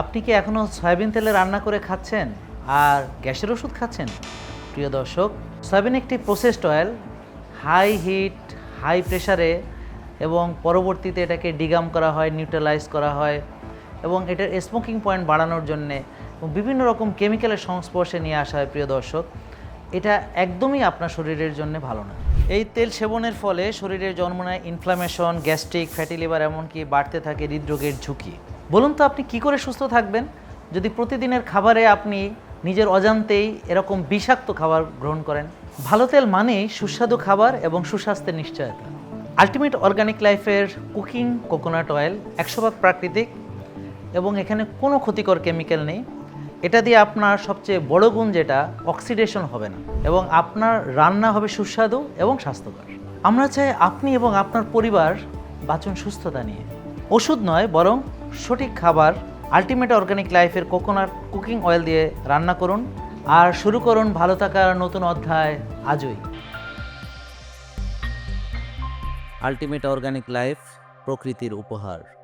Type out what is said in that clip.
আপনি কি এখনও সয়াবিন তেলে রান্না করে খাচ্ছেন? আর গ্যাসের ওষুধ খাচ্ছেন? প্রিয় দর্শক, সয়াবিন একটি processed oil high heat high প্রেসারে এবং পরবর্তীতে এটাকে ডিগাম করা হয় নিউট্রালাইজ করা হয় এবং এটার স্মোকিং পয়েন্ট বাড়ানোর জন্যে বিভিন্ন রকম কেমিক্যালের সংস্পর্শে নিয়ে আসা হয়, প্রিয় দর্শক। এটা একদমই আপনার শরীরের জন্য ভালো না। এই তেল সেবনের ফলে শরীরে জন্ম নেয় ইনফ্লামেশন গ্যাস্ট্রিক ফ্যাটি লিভার এমনকি বাড়তে থাকে হৃদরোগের ঝুঁকি। বলুন তো আপনি কি করে সুস্থ থাকবেন? যদি প্রতিদিনের খাবারে আপনি নিজের অজান্তেই এরকম বিষাক্ত খাবার গ্রহণ করেন, ভালো তেল মানেই সুস্বাদু খাবার এবং সুস্বাস্থ্যের নিশ্চয়তা। আলটিমেট অর্গানিক লাইফের কুকিং কোকোনাট অয়েল একশো ভাগ প্রাকৃতিক এবং এখানে কোনো ক্ষতিকর কেমিক্যাল নেই। এটা দিয়ে আপনার সবচেয়ে বড় গুণ যেটা অক্সিডেশন হবে না এবং আপনার রান্না হবে সুস্বাদু এবং স্বাস্থ্যকর। আমরা চাই আপনি এবং আপনার পরিবার বাঁচুন সুস্থতা নিয়ে। ওষুধ নয়, বরং সঠিক খাবার আলটিমেট অর্গানিক লাইফের কোকোনাট কুকিং অয়েল দিয়ে রান্না করুন। আর শুরু করুন ভালো থাকার নতুন অধ্যায় আজই। আলটিমেট অর্গানিক লাইফ প্রকৃতির উপহার।